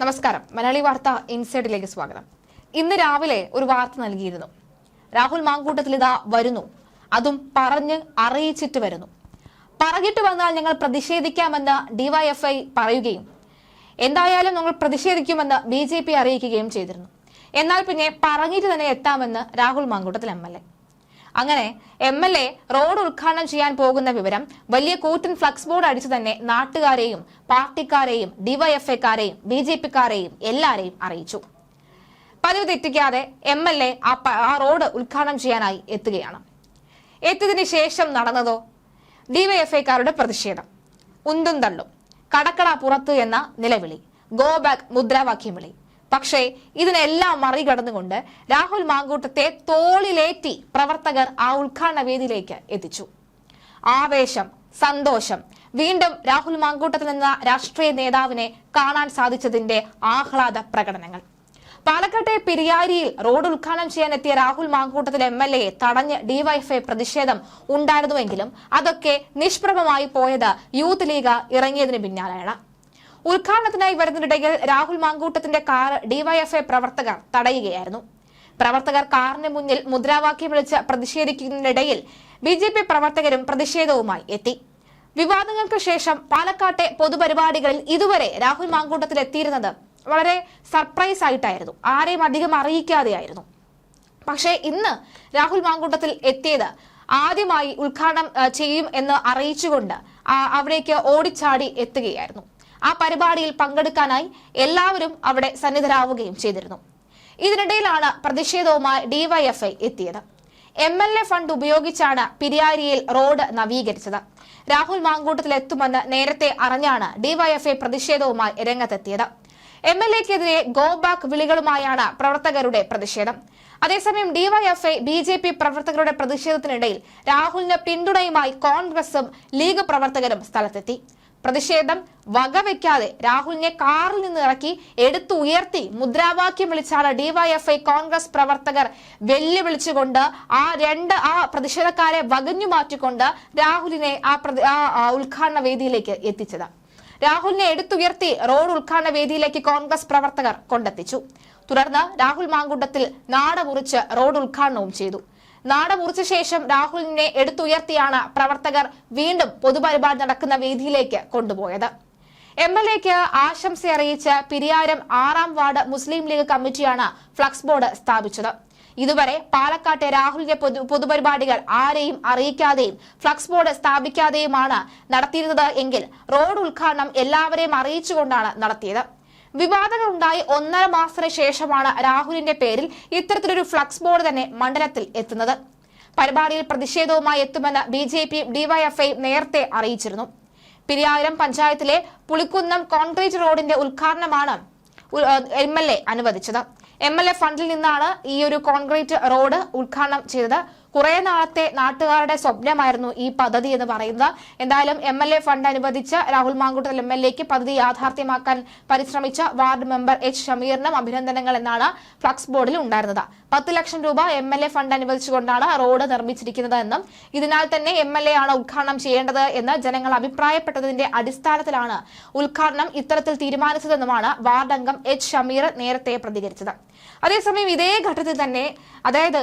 നമസ്കാരം. മലയാളി വാർത്ത ഇൻസൈഡിലേക്ക് സ്വാഗതം. ഇന്ന് രാവിലെ ഒരു വാർത്ത നൽകിയിരുന്നു. രാഹുൽ മാങ്കൂട്ടത്തിൽ ഇതാ വരുന്നു. അതും പറഞ്ഞ് അറിയിച്ചിട്ട് വരുന്നു. പറഞ്ഞിട്ട് വന്നാൽ ഞങ്ങൾ പ്രതിഷേധിക്കാമെന്ന് ഡിവൈഎഫ്ഐ പറയുകയും എന്തായാലും ഞങ്ങൾ പ്രതിഷേധിക്കുമെന്ന് ബി അറിയിക്കുകയും ചെയ്തിരുന്നു. എന്നാൽ പിന്നെ പറഞ്ഞിട്ട് തന്നെ എത്താമെന്ന് രാഹുൽ മാങ്കൂട്ടത്തിൽ എ. അങ്ങനെ എം എൽ എ റോഡ് ഉദ്ഘാടനം ചെയ്യാൻ പോകുന്ന വിവരം വലിയ കൂറ്റൻ ഫ്ലക്സ് ബോർഡ് അടിച്ചു തന്നെ നാട്ടുകാരെയും പാർട്ടിക്കാരെയും ഡിവൈഎഫ്ഐക്കാരെയും ബി ജെ പിക്കാരെയും എല്ലാരെയും അറിയിച്ചു. പതിവ് തെറ്റിക്കാതെ എം എൽ എ ആ റോഡ് ഉദ്ഘാടനം ചെയ്യാനായി എത്തുകയാണ്. എത്തിയതിനു ശേഷം നടന്നതോ? ഡിവൈഎഫ്ഐക്കാരുടെ പ്രതിഷേധം. ഉന്തും തള്ളും. കടക്കട പുറത്ത് എന്ന നിലവിളി. ഗോ ബാക്ക് മുദ്രാവാക്യം വിളി. പക്ഷേ ഇതിനെല്ലാം മറികടന്നുകൊണ്ട് രാഹുൽ മാങ്കൂട്ടത്തെ തോളിലേറ്റി പ്രവർത്തകർ ആ ഉദ്ഘാടന വേദിയിലേക്ക് എത്തിച്ചു. ആവേശം സന്തോഷം. വീണ്ടും രാഹുൽ മാങ്കൂട്ടത്തിൽ എന്ന രാഷ്ട്രീയ നേതാവിനെ കാണാൻ സാധിച്ചതിന്റെ ആഹ്ലാദ പ്രകടനങ്ങൾ. പാലക്കാട്ടെ പെരിയാരിയിൽ റോഡ് ഉദ്ഘാടനം ചെയ്യാനെത്തിയ രാഹുൽ മാങ്കൂട്ടത്തിലെ എം എൽ എ തടഞ്ഞ് ഡിവൈഎഫ്ഐ പ്രതിഷേധം ഉണ്ടായിരുന്നുവെങ്കിലും അതൊക്കെ നിഷ്പ്രഭമായി പോയത് യൂത്ത് ലീഗ് ഇറങ്ങിയതിന് പിന്നാലെയാണ്. ഉദ്ഘാടനത്തിനായി വരുന്നതിനിടയിൽ രാഹുൽ മാങ്കൂട്ടത്തിന്റെ കാർ ഡിവൈഎഫ്ഐ പ്രവർത്തകർ തടയുകയായിരുന്നു. പ്രവർത്തകർ കാറിന് മുന്നിൽ മുദ്രാവാക്യം വിളിച്ച് പ്രതിഷേധിക്കുന്നതിനിടയിൽ ബി ജെ പി പ്രവർത്തകരും പ്രതിഷേധവുമായി എത്തി. വിവാദങ്ങൾക്ക് ശേഷം പാലക്കാട്ടെ പൊതുപരിപാടികളിൽ ഇതുവരെ രാഹുൽ മാങ്കൂട്ടത്തിൽ എത്തിയിരുന്നത് വളരെ സർപ്രൈസ് ആയിട്ടായിരുന്നു. ആരെയും അധികം അറിയിക്കാതെയായിരുന്നു. പക്ഷേ ഇന്ന് രാഹുൽ മാങ്കൂട്ടത്തിൽ എത്തിയത് ആദ്യമായി ഉദ്ഘാടനം ചെയ്യും എന്ന് അറിയിച്ചുകൊണ്ട് അവിടേക്ക് ഓടിച്ചാടി എത്തുകയായിരുന്നു. ആ പരിപാടിയിൽ പങ്കെടുക്കാനായി എല്ലാവരും അവിടെ സന്നിധരാവുകയും ചെയ്തിരുന്നു. ഇതിനിടയിലാണ് പ്രതിഷേധവുമായി ഡിവൈഎഫ്ഐ എത്തിയത്. എം എൽ എ ഫണ്ട് ഉപയോഗിച്ചാണ് പിരിയാരിയിൽ റോഡ് നവീകരിച്ചത്. രാഹുൽ മാങ്കൂട്ടത്തിലെത്തുമെന്ന് നേരത്തെ അറിഞ്ഞാണ് ഡിവൈഎഫ്ഐ പ്രതിഷേധവുമായി രംഗത്തെത്തിയത്. എം എൽ എക്കെതിരെ ഗോ ബാക്ക് വിളികളുമായാണ് പ്രവർത്തകരുടെ പ്രതിഷേധം. അതേസമയം ഡിവൈഎഫ്ഐ ബി ജെ പി പ്രവർത്തകരുടെ പ്രതിഷേധത്തിനിടയിൽ രാഹുലിന് പിന്തുണയുമായി കോൺഗ്രസും ലീഗ് പ്രവർത്തകരും സ്ഥലത്തെത്തി. പ്രതിഷേധം വകവെക്കാതെ രാഹുലിനെ കാറിൽ നിന്ന് ഇറക്കി എടുത്തുയർത്തി മുദ്രാവാക്യം വിളിച്ചാണ് ഡിവൈഎഫ്ഐ കോൺഗ്രസ് പ്രവർത്തകർ വെല്ലുവിളിച്ചുകൊണ്ട് ആ രണ്ട് ആ പ്രതിഷേധക്കാരെ വകഞ്ഞു മാറ്റിക്കൊണ്ട് രാഹുലിനെ ആ ഉദ്ഘാടന വേദിയിലേക്ക് എത്തിച്ചത്. രാഹുലിനെ എടുത്തുയർത്തി റോഡ് ഉദ്ഘാടന വേദിയിലേക്ക് കോൺഗ്രസ് പ്രവർത്തകർ കൊണ്ടെത്തിച്ചു. തുടർന്ന് രാഹുൽ മാങ്കുണ്ടത്തിൽ നാട മുറിച്ച് റോഡ് ഉദ്ഘാടനവും ചെയ്തു. നാട മുറിച്ച ശേഷം രാഹുലിനെ എടുത്തുയർത്തിയാണ് പ്രവർത്തകർ വീണ്ടും പൊതുപരിപാടി നടക്കുന്ന വേദിയിലേക്ക് കൊണ്ടുപോയത്. എം എൽ എക്ക് ആശംസ അറിയിച്ച് പിരിയാരം ആറാം വാർഡ് മുസ്ലിം ലീഗ് കമ്മിറ്റിയാണ് ഫ്ലക്സ് ബോർഡ് സ്ഥാപിച്ചത്. ഇതുവരെ പാലക്കാട്ടെ രാഹുലിന്റെ പൊതുപരിപാടികൾ ആരെയും അറിയിക്കാതെയും ഫ്ലക്സ് ബോർഡ് സ്ഥാപിക്കാതെയുമാണ് നടത്തിയിരുന്നത് എങ്കിൽ റോഡ് ഉദ്ഘാടനം എല്ലാവരെയും അറിയിച്ചുകൊണ്ടാണ് നടത്തിയത്. വിവാദങ്ങൾ ഉണ്ടായി ഒന്നര മാസത്തിന് ശേഷമാണ് രാഹുലിന്റെ പേരിൽ ഇത്തരത്തിലൊരു ഫ്ലക്സ് ബോർഡ് തന്നെ മണ്ഡലത്തിൽ എത്തുന്നത്. പരിപാടിയിൽ പ്രതിഷേധവുമായി എത്തുമെന്ന് ബി ജെ പി ഡിവൈഎഫ്ഐ നേരത്തെ അറിയിച്ചിരുന്നു. പിരിയാരം പഞ്ചായത്തിലെ പുളിക്കുന്നം കോൺക്രീറ്റ് റോഡിന്റെ ഉദ്ഘാടനമാണ് എം എൽ എ അനുവദിച്ചത്. എം എൽ എ ഫണ്ടിൽ നിന്നാണ് ഈ ഒരു കോൺക്രീറ്റ് റോഡ് ഉദ്ഘാടനം ചെയ്തത്. കുറെ നാളത്തെ നാട്ടുകാരുടെ സ്വപ്നമായിരുന്നു ഈ പദ്ധതി എന്ന് പറയുന്നത്. എന്തായാലും എം എൽ എ ഫണ്ട് അനുവദിച്ച് രാഹുൽ മാങ്കുട്ടൽ എം എൽ എക്ക് പദ്ധതി യാഥാർത്ഥ്യമാക്കാൻ പരിശ്രമിച്ച വാർഡ് മെമ്പർ എച്ച് ഷമീറിനും അഭിനന്ദനങ്ങൾ എന്നാണ് ഫ്ലക്സ് ബോർഡിൽ ഉണ്ടായിരുന്നത്. പത്ത് ലക്ഷം രൂപ എം എൽ എ ഫണ്ട് അനുവദിച്ചുകൊണ്ടാണ് റോഡ് നിർമ്മിച്ചിരിക്കുന്നത് എന്നും ഇതിനാൽ തന്നെ എം എൽ എ ആണ് ഉദ്ഘാടനം ചെയ്യേണ്ടത് എന്ന് ജനങ്ങൾ അഭിപ്രായപ്പെട്ടതിന്റെ അടിസ്ഥാനത്തിലാണ് ഉദ്ഘാടനം ഇത്തരത്തിൽ തീരുമാനിച്ചതെന്നുമാണ് വാർഡ് അംഗം എച്ച് ഷമീർ നേരത്തെ പ്രതികരിച്ചത്. അതേസമയം ഇതേ ഘട്ടത്തിൽ തന്നെ അതായത്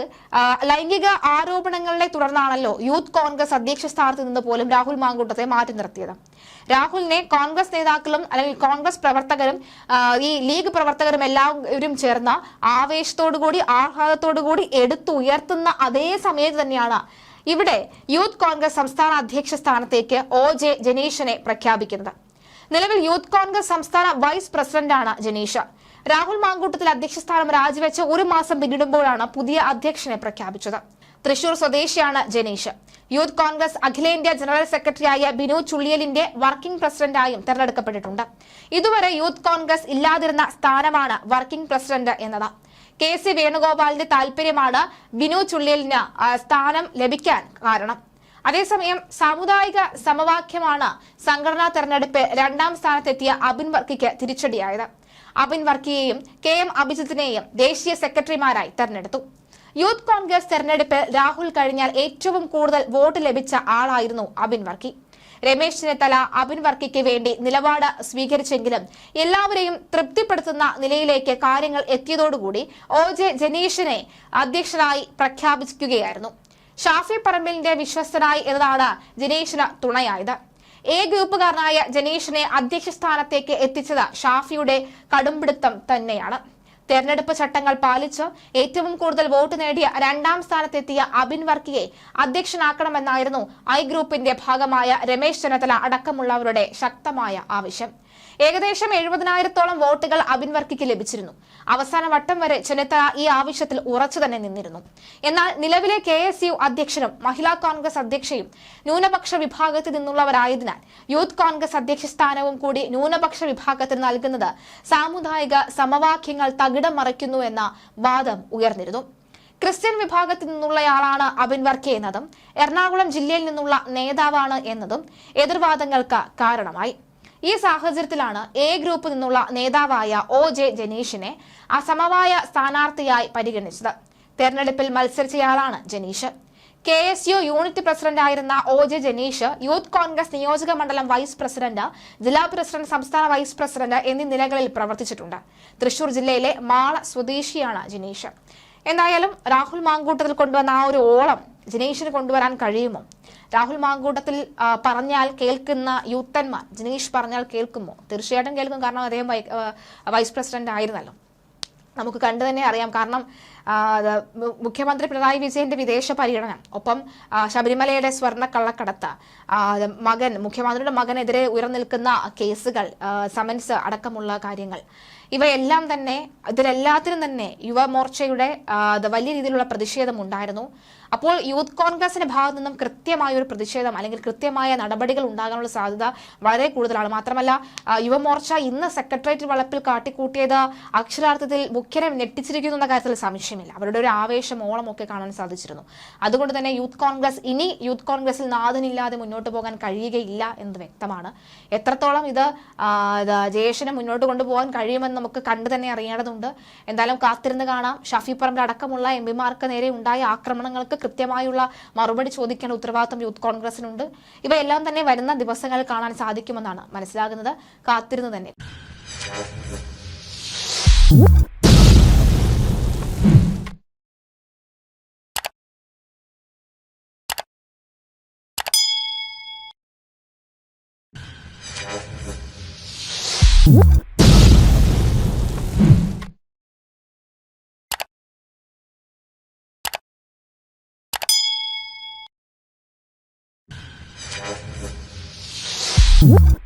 ലൈംഗിക ആരോപണങ്ങളെ തുടർന്നാണല്ലോ യൂത്ത് കോൺഗ്രസ് അധ്യക്ഷ സ്ഥാനത്ത് നിന്ന് പോലും രാഹുൽ മാങ്കൂട്ടത്തെ മാറ്റി നിർത്തിയത്. രാഹുലിനെ കോൺഗ്രസ് നേതാക്കളും അല്ലെങ്കിൽ കോൺഗ്രസ് പ്രവർത്തകരും ഈ ലീഗ് പ്രവർത്തകരും എല്ലാവരും ചേർന്ന ആവേശത്തോടുകൂടി ആഹ്ലാദത്തോടുകൂടി എടുത്തുയർത്തുന്ന അതേ സമയത്ത് തന്നെയാണ് ഇവിടെ യൂത്ത് കോൺഗ്രസ് സംസ്ഥാന അധ്യക്ഷ സ്ഥാനത്തേക്ക് ഒ. ജെ. ജനീഷിനെ പ്രഖ്യാപിക്കുന്നത്. നിലവിൽ യൂത്ത് കോൺഗ്രസ് സംസ്ഥാന വൈസ് പ്രസിഡന്റാണ് ജനീഷ്. രാഹുൽ മാങ്കൂട്ടത്തിൽ അധ്യക്ഷ സ്ഥാനം രാജിവെച്ച് ഒരു മാസം പിന്നിടുമ്പോഴാണ് പുതിയ അധ്യക്ഷനെ പ്രഖ്യാപിച്ചത്. തൃശൂർ സ്വദേശിയാണ് ജനീഷ്. യൂത്ത് കോൺഗ്രസ് അഖിലേന്ത്യാ ജനറൽ സെക്രട്ടറിയായ ബിനു ചുള്ളിയലിന്റെ വർക്കിംഗ് പ്രസിഡന്റായും തെരഞ്ഞെടുക്കപ്പെട്ടിട്ടുണ്ട്. ഇതുവരെ യൂത്ത് കോൺഗ്രസ് ഇല്ലാതിരുന്ന സ്ഥാനമാണ് വർക്കിംഗ് പ്രസിഡന്റ് എന്നത്. കെ സി വേണുഗോപാലിന്റെ താല്പര്യമാണ് ബിനു ചുള്ളിയലിന് സ്ഥാനം ലഭിക്കാൻ കാരണം. അതേസമയം സാമുദായിക സമവാക്യമാണ് സംഘടനാ തെരഞ്ഞെടുപ്പ് രണ്ടാം സ്ഥാനത്തെത്തിയ അബിൻ വർക്കിക്ക് തിരിച്ചടിയായത്. അബിൻ വർക്കിയെയും കെ എം അഭിജിത്തിനെയും ദേശീയ സെക്രട്ടറിമാരായി തെരഞ്ഞെടുത്തു. യൂത്ത് കോൺഗ്രസ് തെരഞ്ഞെടുപ്പിൽ രാഹുൽ കഴിഞ്ഞാൽ ഏറ്റവും കൂടുതൽ വോട്ട് ലഭിച്ച ആളായിരുന്നു അബിൻ വർക്കി. രമേശ് ചെന്നിത്തല അബിൻ വർക്കിക്ക് വേണ്ടി നിലപാട് സ്വീകരിച്ചെങ്കിലും എല്ലാവരെയും തൃപ്തിപ്പെടുത്തുന്ന നിലയിലേക്ക് കാര്യങ്ങൾ എത്തിയതോടുകൂടി ഒ ജെ ജനീഷിനെ അധ്യക്ഷനായി പ്രഖ്യാപിക്കുകയായിരുന്നു. ഷാഫി പറമ്പിലിന്റെ വിശ്വസ്തനായി എന്നതാണ് ജനീഷിന് തുണയായത്. എ ഗ്രൂപ്പുകാരനായ ജനീഷിനെ അധ്യക്ഷ സ്ഥാനത്തേക്ക് എത്തിച്ചത് ഷാഫിയുടെ കടുംപിടുത്തം തന്നെയാണ്. തെരഞ്ഞെടുപ്പ് ചട്ടങ്ങൾ പാലിച്ച് ഏറ്റവും കൂടുതൽ വോട്ട് നേടിയ രണ്ടാം സ്ഥാനത്തെത്തിയ അബിൻ വർക്കിയെ അധ്യക്ഷനാക്കണമെന്നായിരുന്നു ഐ ഗ്രൂപ്പിന്റെ ഭാഗമായ രമേശ് ചെന്നിത്തല അടക്കമുള്ളവരുടെ ശക്തമായ ആവശ്യം. ഏകദേശം എഴുപതിനായിരത്തോളം വോട്ടുകൾ അബിൻ വർക്കിക്ക് ലഭിച്ചിരുന്നു. അവസാന വട്ടം വരെ ചെന്നിത്തല ഈ ആവശ്യത്തിൽ ഉറച്ചു തന്നെ നിന്നിരുന്നു. എന്നാൽ നിലവിലെ കെ എസ് യു അധ്യക്ഷനും മഹിളാ കോൺഗ്രസ് അധ്യക്ഷയും ന്യൂനപക്ഷ വിഭാഗത്തിൽ നിന്നുള്ളവരായതിനാൽ യൂത്ത് കോൺഗ്രസ് അധ്യക്ഷ സ്ഥാനവും കൂടി ന്യൂനപക്ഷ വിഭാഗത്തിന് നൽകുന്നത് സാമുദായിക സമവാക്യങ്ങൾ തകിടം മറിക്കുന്നു എന്ന വാദം ഉയർന്നിരുന്നു. ക്രിസ്ത്യൻ വിഭാഗത്തിൽ നിന്നുള്ളയാളാണ് അബിൻ വർക്കി എന്നതും എറണാകുളം ജില്ലയിൽ നിന്നുള്ള നേതാവാണ് എന്നതും എതിർവാദങ്ങൾക്ക് കാരണമായി. ഈ സാഹചര്യത്തിലാണ് എ ഗ്രൂപ്പ് നിന്നുള്ള നേതാവായ ഒ ജെ ജനീഷിനെ അസമവായ സ്ഥാനാർത്ഥിയായി പരിഗണിച്ചത്. തെരഞ്ഞെടുപ്പിൽ മത്സരിച്ചയാളാണ് Janeesh. K S U unit പ്രസിഡന്റായിരുന്ന ഒ ജെ ജനീഷ് യൂത്ത് കോൺഗ്രസ് നിയോജക മണ്ഡലം വൈസ് പ്രസിഡന്റ് ജില്ലാ പ്രസിഡന്റ് സംസ്ഥാന വൈസ് പ്രസിഡന്റ് എന്നീ നിലകളിൽ പ്രവർത്തിച്ചിട്ടുണ്ട്. തൃശൂർ ജില്ലയിലെ മാള സ്വദേശിയാണ് ജനീഷ്. എന്തായാലും രാഹുൽ മാങ്കൂട്ടത്തിൽ കൊണ്ടുവന്ന ആ ഒരു ഓളം ജനീഷിന് കൊണ്ടുവരാൻ കഴിയുമോ? രാഹുൽ മാങ്കൂട്ടത്തിൽ പറഞ്ഞാൽ കേൾക്കുന്ന യൂത്തന്മാർ ജിനേഷ് പറഞ്ഞാൽ കേൾക്കുമോ? തീർച്ചയായിട്ടും കേൾക്കും. കാരണം അദ്ദേഹം വൈസ് പ്രസിഡന്റ് ആയിരുന്നല്ലോ. നമുക്ക് കണ്ടു തന്നെ അറിയാം. കാരണം മുഖ്യമന്ത്രി പിണറായി വിജയന്റെ വിദേശ പര്യടനം ഒപ്പം ശബരിമലയുടെ സ്വർണ കള്ളക്കടത്ത് മകൻ മുഖ്യമന്ത്രിയുടെ മകനെതിരെ ഉയർന്നിൽക്കുന്ന കേസുകൾ സമൻസ് അടക്കമുള്ള കാര്യങ്ങൾ. ഇവയെല്ലാം തന്നെ ഇതിലെല്ലാത്തിനും തന്നെ യുവമോർച്ചയുടെ വലിയ രീതിയിലുള്ള പ്രതിഷേധം ഉണ്ടായിരുന്നു. അപ്പോൾ യൂത്ത് കോൺഗ്രസിന്റെ ഭാഗത്തു നിന്നും കൃത്യമായ ഒരു പ്രതിഷേധം അല്ലെങ്കിൽ കൃത്യമായ നടപടികൾ ഉണ്ടാകാനുള്ള സാധ്യത വളരെ കൂടുതലാണ്. മാത്രമല്ല യുവമോർച്ച ഇന്ന് സെക്രട്ടേറിയറ്റ് വളപ്പിൽ കാട്ടിക്കൂട്ടിയത് അക്ഷരാർത്ഥത്തിൽ മുഖ്യനെ ഞെട്ടിച്ചിരിക്കുന്നു എന്ന കാര്യത്തിൽ സംശയമില്ല. അവരുടെ ഒരു ആവേശം ഓളമൊക്കെ കാണാൻ സാധിച്ചിരുന്നു. അതുകൊണ്ട് തന്നെ യൂത്ത് കോൺഗ്രസ് ഇനി യൂത്ത് കോൺഗ്രസിൽ നാഥനില്ലാതെ മുന്നോട്ട് പോകാൻ കഴിയുകയില്ല എന്ന് വ്യക്തമാണ്. എത്രത്തോളം ഇത് ജയേഷിനെ മുന്നോട്ട് കൊണ്ടുപോകാൻ കഴിയുമെന്ന് നമുക്ക് കണ്ടു തന്നെ അറിയേണ്ടതുണ്ട്. എന്തായാലും കാത്തിരുന്ന് കാണാം. ഷാഫി പറമ്പിൽ അടക്കമുള്ള എം പിമാർക്ക് നേരെ ഉണ്ടായ ആക്രമണങ്ങൾക്ക് കൃത്യമായുള്ള മറുപടി ചോദിക്കേണ്ട ഉത്തരവാദിത്വം യൂത്ത് കോൺഗ്രസിനുണ്ട്. ഇവയെല്ലാം തന്നെ വരുന്ന ദിവസങ്ങൾ കാണാൻ സാധിക്കുമെന്നാണ് മനസ്സിലാകുന്നത്. കാത്തിരുന്ന് തന്നെ. Woo!